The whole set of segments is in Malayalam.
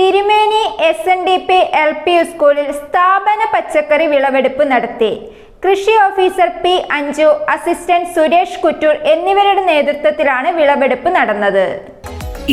Thirumeni S N D P L P സ്കൂളിൽ സ്ഥാപന പച്ചക്കറി വിളവെടുപ്പ് നടത്തി. കൃഷി officer P Anju assistant Suresh Kuttoor എന്നിവരുടെ നേതൃത്വത്തിലാണ് വിളവെടുപ്പ് നടന്നത്.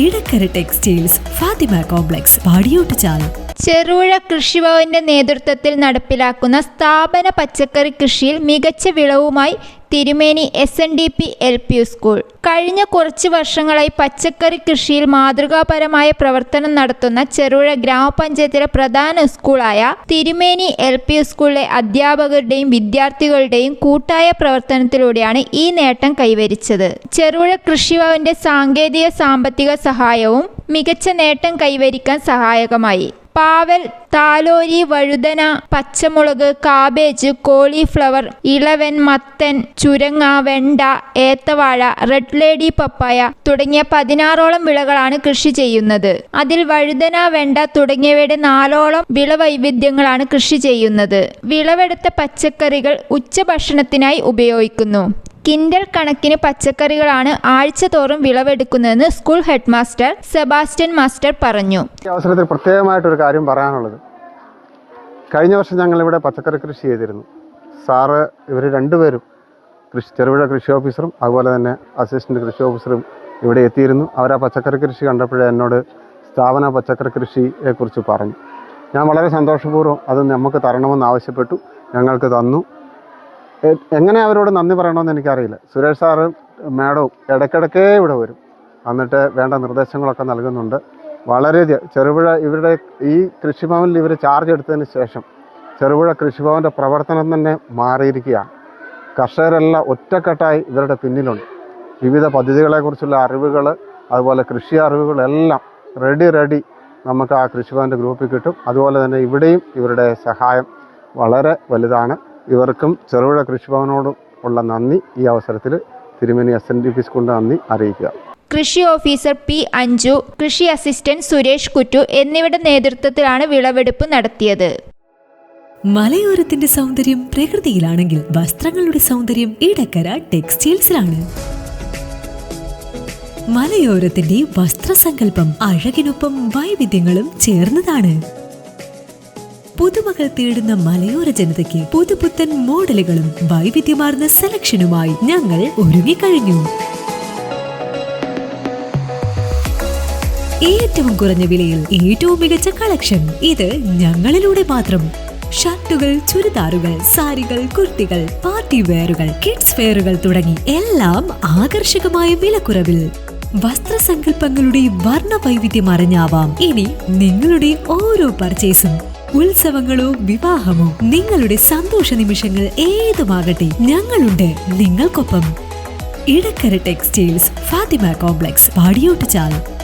ഇടക്കര ടെക്സ്റ്റൈൽസ് ഫാത്തിമ കോംപ്ലക്സ് പാടിയോട്ടുചാൽ ചെറുപുഴ കൃഷിഭവന്റെ നേതൃത്വത്തിൽ നടപ്പിലാക്കുന്ന സ്ഥാപന പച്ചക്കറി കൃഷിയിൽ മികച്ച വിളവുമായി Thirumeni S N D P L P school കഴിഞ്ഞ കുറച്ച് വർഷങ്ങളായി പച്ചക്കറി കൃഷിയിൽ മാതൃകാപരമായ പ്രവർത്തനം നടത്തുന്ന ചെറുപുഴ ഗ്രാമപഞ്ചായത്തിലെ പ്രധാന സ്കൂളായ തിരുമേനി എൽ പി സ്കൂളിലെ അധ്യാപകരുടെയും വിദ്യാർത്ഥികളുടെയും കൂട്ടായ പ്രവർത്തനത്തിലൂടെയാണ് ഈ നേട്ടം കൈവരിച്ചത്. ചെറുപുഴ കൃഷിഭവന്റെ സാങ്കേതിക സാമ്പത്തിക സഹായവും മികച്ച നേട്ടം കൈവരിക്കാൻ സഹായകമായി. പാവൽ താലോരി വഴുതന പച്ചമുളക് കാബേജ് കോളിഫ്ലവർ ഇളവൻ മത്തൻ ചുരങ്ങ വെണ്ട ഏത്തവാഴ റെഡ് ലേഡി പപ്പായ തുടങ്ങിയ പതിനാറോളം വിളകളാണ് കൃഷി ചെയ്യുന്നത്. അതിൽ വഴുതന വെണ്ട തുടങ്ങിയവയുടെ നാലോളം വിളവൈവിധ്യങ്ങളാണ് കൃഷി ചെയ്യുന്നത്. വിളവെടുത്ത പച്ചക്കറികൾ ഉച്ചഭക്ഷണത്തിനായി ഉപയോഗിക്കുന്നു. കിൻഡൽ കണക്കിന് പച്ചക്കറികളാണ് ആഴ്ച തോറും വിളവെടുക്കുന്നതെന്ന് school head master Sebastian master പറഞ്ഞു. ഈ അവസരത്തിൽ പ്രത്യേകമായിട്ടൊരു കാര്യം പറയാനുള്ളത്. കഴിഞ്ഞ വർഷം ഞങ്ങൾ ഇവിടെ പച്ചക്കറി കൃഷി ചെയ്തിരുന്നു. സാറ് ഇവർ രണ്ടുപേരും കൃഷി ചെറുപുഴ കൃഷി ഓഫീസറും അതുപോലെ തന്നെ അസിസ്റ്റന്റ് കൃഷി ഓഫീസറും ഇവിടെ എത്തിയിരുന്നു. അവർ ആ പച്ചക്കറി കൃഷി കണ്ടപ്പോഴേ എന്നോട് സ്ഥാപന പച്ചക്കറി കൃഷിയെക്കുറിച്ച് പറഞ്ഞു. ഞാൻ വളരെ സന്തോഷപൂർവം അത് നമുക്ക് തരണമെന്ന് ആവശ്യപ്പെട്ടു ഞങ്ങൾക്ക് തന്നു. എങ്ങനെ അവരോട് നന്ദി പറയണമെന്ന് എനിക്കറിയില്ല. സുരേഷ് സാറ് മാഡവും ഇടയ്ക്കിടയ്ക്കേ ഇവിടെ വരും. എന്നിട്ട് വേണ്ട നിർദ്ദേശങ്ങളൊക്കെ നൽകുന്നുണ്ട്. വളരെ ചെറുപുഴ ഇവരുടെ ഈ കൃഷിഭവനിൽ ഇവർ ചാർജ് എടുത്തതിന് ശേഷം ചെറുപുഴ കൃഷിഭവന്റെ പ്രവർത്തനം തന്നെ മാറിയിരിക്കുകയാണ്. കർഷകരെല്ലാം ഒറ്റക്കെട്ടായി ഇവരുടെ പിന്നിലുണ്ട്. വിവിധ പദ്ധതികളെക്കുറിച്ചുള്ള അറിവുകൾ അതുപോലെ കൃഷി അറിവുകളെല്ലാം റെഡി റെഡി നമുക്ക് ആ കൃഷിഭവന്റെ ഗ്രൂപ്പിൽ കിട്ടും. അതുപോലെ തന്നെ ഇവിടെയും ഇവരുടെ സഹായം വളരെ വലുതാണ്. ഇവർക്കും ചെറുപുഴ കൃഷിഭവനോടും ഉള്ള നന്ദി. ഈ അവസരത്തിൽ തിരുമേനി എസ് എൻ ഡി പി സ്കൂളിന്റെ നന്ദി അറിയിക്കുക. കൃഷി ഓഫീസർ പി അഞ്ജു കൃഷി അസിസ്റ്റന്റ് സുരേഷ് കുറ്റു എന്നിവരുടെ നേതൃത്വത്തിലാണ് വിളവെടുപ്പ് നടത്തിയത്. മലയോരത്തിന്റെ സൗന്ദര്യം പ്രകൃതിയിലാണെങ്കിൽ വസ്ത്രങ്ങളുടെ സൗന്ദര്യം ഇടക്കര ടെക്സ്റ്റൈൽസിലാണ്. മലയോരത്തിന്റെ വസ്ത്രസങ്കല്പം അഴകിനൊപ്പം വൈവിധ്യങ്ങളും ചേർന്നതാണ്. പുതുമകൾ തേടുന്ന മലയോര ജനതയ്ക്ക് പുതുപുത്തൻ മോഡലുകളും വൈവിധ്യമാർന്ന സെലക്ഷനുമായി ഞങ്ങൾ ഒരുങ്ങിക്കഴിഞ്ഞു. ഏറ്റവും കുറഞ്ഞ വിലയിൽ ഏറ്റവും മികച്ച കളക്ഷൻ. ഇത് ഞങ്ങളിലൂടെ മാത്രം. ഷർട്ടുകൾ ചുരിദാറുകൾ സാരികൾ കുർത്തികൾ പാർട്ടി വെയറുകൾ കിഡ്സ് വെയറുകൾ തുടങ്ങി എല്ലാം ആകർഷകമായ വിലക്കുറവിൽ. വസ്ത്രസങ്കല്പങ്ങളുടെ വർണ വൈവിധ്യം അറിഞ്ഞാവാം. ഇനി നിങ്ങളുടെ ഓരോ പർച്ചേസും ഉത്സവങ്ങളോ വിവാഹമോ നിങ്ങളുടെ സന്തോഷ നിമിഷങ്ങൾ ഏതുമാകട്ടെ ഞങ്ങളുണ്ട് നിങ്ങൾക്കൊപ്പം. Edakkara textiles Fathima complex Padiyottu Padiyottuchal.